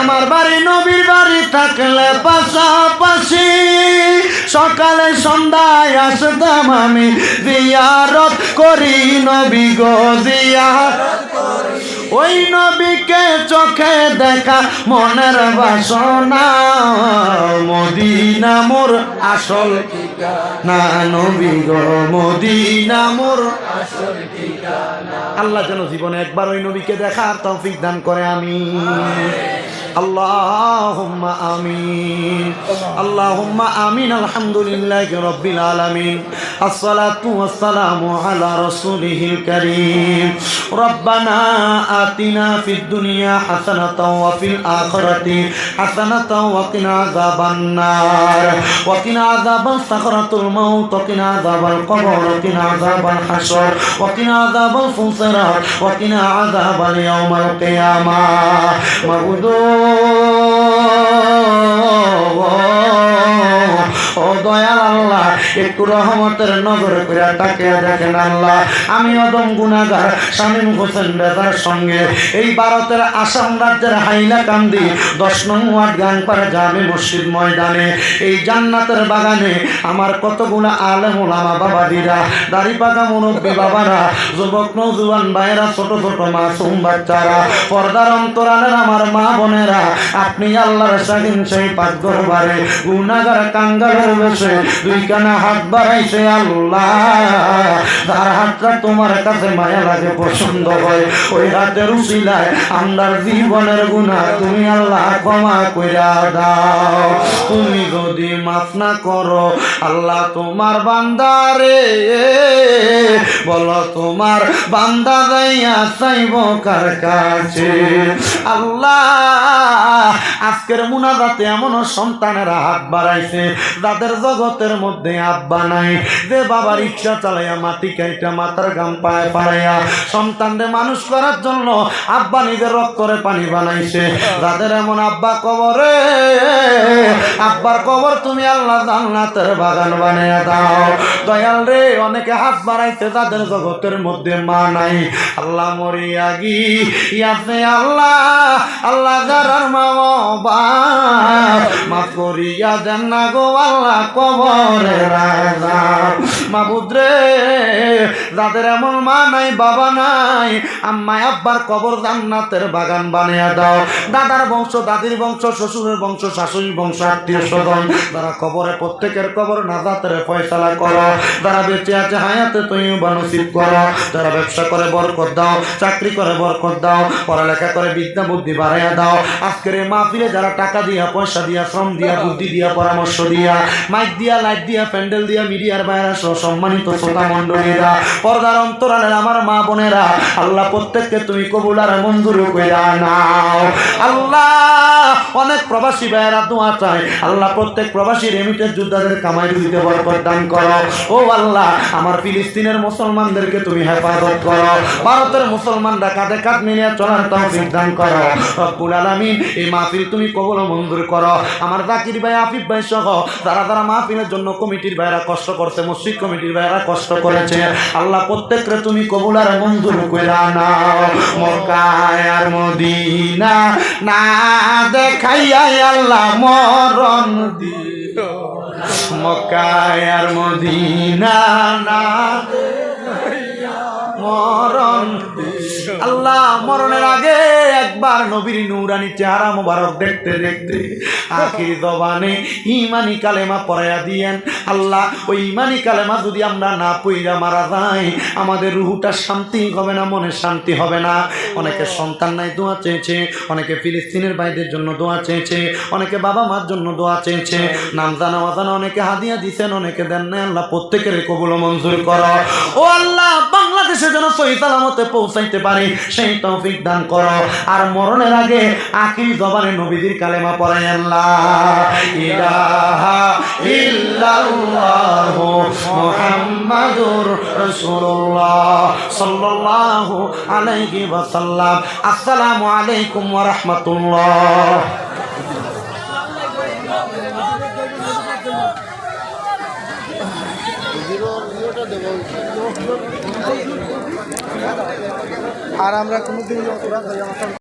আমার বাড়ি, নবীর বাড়ি থাকলে পাশাপাশি সকালে সন্ধ্যায় আসতাম আমি। জিয়ারত করি নবী গো, জিয়ারত ওই নবীকে চোখে দেখা মনের বাসনা। মদিনা মোর আসল না আল্লাহ যেন জীবনে একবার ওই নবীকে দেখার তৌফিক দান করে আমি আল্লাহুম্মা আমিন। আল্লাহুম্মা আমিন, আলহামদুলিল্লাহি রাব্বিল আলামিন। আসসালাতু ওয়াসসালামু আলা রাসূলিহিল কারীম। রব্বানা আতিনা ফিদ দুনিয়া হাসানাতাও ওয়া ফিল আখিরাতি হাসানাতাও ওয়া কিনা আযাবান নার। ওয়া কিনা আযাবাল সাকরাতুল মাউত, ওয়া Oh, oh, oh. ও দয়াল আল্লাহ, একটু রহমতের নজর করে তাকে দেখেন আল্লাহ। আমি অদম গুনাগার শামীম হোসেন বেদার সঙ্গে। এই ভারতের আসাম রাজ্যের হাইলাকান্দি, দশ নং ওয়ার্ড গাংপাড়া জামে মসজিদ ময়দানে। এই জান্নাতের বাগানে আমার কতগুলো আলেম ওলামা বাবাদিরা দাড়ি পাকা মুরব্বী বাবারা, যুবক, নৌজুয়ান ভাইয়েরা, ছোট ছোট মাসুম বাচ্চারা, পর্দার অন্তরালের আমার মা বোনেরা, আপনি আল্লাহর স্বাধীন সেই পাক দরবারে গুনাগার বসে দুই কানা হাত বাড়াইছে আল্লাহ। তার হাতটা তোমার কাছে মায়া লাগে, পছন্দ হয়। ওই হাতের উশিলায় আমরার জীবনের গুণা তুমি আল্লাহ ক্ষমা কইরা দাও। তুমি যদি মাফ না করো, আল্লাহ তোমার বান্দারে, বলো তোমার বান্দা যাইয়া চাইব কার কাছে? আল্লাহ, আজকের মুনাজাতে এমনও সন্তানেরা হাত বাড়াইছে যাদের জগতের মধ্যে আব্বা নাই। যে বাবা রিক্সা চালাইয়া মাটি কাইটা মাথার গাম পায়ে পাড়াইয়া সন্তানদের মানুষ করার জন্য আব্বা নিজের রক্তরে পানি বানাইছে। যাদের এমন আব্বা কবরে, আব্বার কবর তুমি আল্লাহ জান্নাতের বাগান বানিয়ে দাও। দয়াল রে, অনেকে হাত বাড়াইছে তাদের জগতের মধ্যে মা নাই। আল্লাহ মরিয়া গি ইয়াতে আল্লাহ যারার মা মাফ করিয়া দেন না গো কবরে রাজা মাবুদ রে যাদের এমন মা নাই, বাবা নাই। আম্মায় আব্বার কবর জান্নাতের বাগান বানিয়ে দাও। দাদার বংশ, দাদির বংশ, শ্বশুরের বংশ, শাশুড়ির বংশ, আত্মীয় স্বজন। যারা কবরে, প্রত্যেকের কবর নাজাতের ফয়সালা করো। যারা বেঁচে আছে হায়াতে তুমি বানসিব করো। যারা ব্যবসা করে বরকত দাও, চাকরি করে বরকত দাও, পড়ালেখা করে বিদ্যা বুদ্ধি বাড়াইয়া দাও। আজকের এই মাহফিলে যারা টাকা দিয়া, পয়সা দিয়া, শ্রম দিয়া, বুদ্ধি দিয়া, পরামর্শ দিয়া, মাইক দিয়া, লাইট দিয়া, প্যান্ডেল দিয়া, মিডিয়ার বাইরে সহ সম্মানিত শ্রোতা মন্ডলীরা পর্দার অন্তরালের আমার মা বোনেরা, আল্লাহ প্রত্যেককে তুমি কবুল আর মঞ্জুর কইরা নাও। আল্লাহ, অনেক প্রবাসী ভাইয়েরা দোয়া চায়। আল্লাহ প্রত্যেক প্রবাসী রেমিটের যোদ্ধাদের কামাই দিতে বরকত দান করো। ও আল্লাহ, আমার ফিলিস্তিনের মুসলমানদেরকে তুমি হেফাজত করো। ভারতের মুসলমানরা কাঁধে কাঁধ মিলিয়ে চলার তৌফিক দান করো। রব্বুল আলামিন, এই মাহফিল তুমি কবল মঞ্জুর করো। আমার জাকির ভাই, আফিফ ভাই সহ যারা যারা মাহফিলের জন্য কমিটির ভাইরা কষ্ট করছে, মসজিদ কমিটির ভাইরা কষ্ট করেছে। আল্লাহ প্রত্যেকরে তুমি কবুল আর মঞ্জুর কইরা নাও। মক্কায় আর মদিনা না দেখাইয়া আল্লাহ মরণ দিও। মক্কায় আর মদিনা না আল্লাহ মরণের আগে একবার নবীর নুরানি চেহারা মোবারক দেখতে দেখতে আখির জবানে ইমানি কালেমা পড়াইয়া দিয়েন। আল্লাহ, ওই ইমানি কালেমা যদি আমরা না পইরা মারা যাই, আমাদের রুহুটা শান্তি হবে না, মনে শান্তি হবে না। অনেকে সন্তান নাই, দোয়া চেয়েছে। অনেকে ফিলিস্তিনের ভাইদের জন্য দোয়া চেয়েছে। অনেকে বাবা মার জন্য দোয়া চেয়েছে। নাম জানা অজানা অনেকে হাদিয়া দিছেন, অনেকে দেন না আল্লাহ প্রত্যেকের কবুল মঞ্জুর করো। ও আল্লাহ বাংলাদেশে যেন সহি সালামতে পৌঁছাইতে পারে। সেই তৌফিক দান করো। আর মরণের আগে আখির জবানে নবীজির কালেমা পড়াই আল্লাহ। আসসালামু আলাইকুম রাহমাতুল্লাহ। আর আমরা কোনোদিন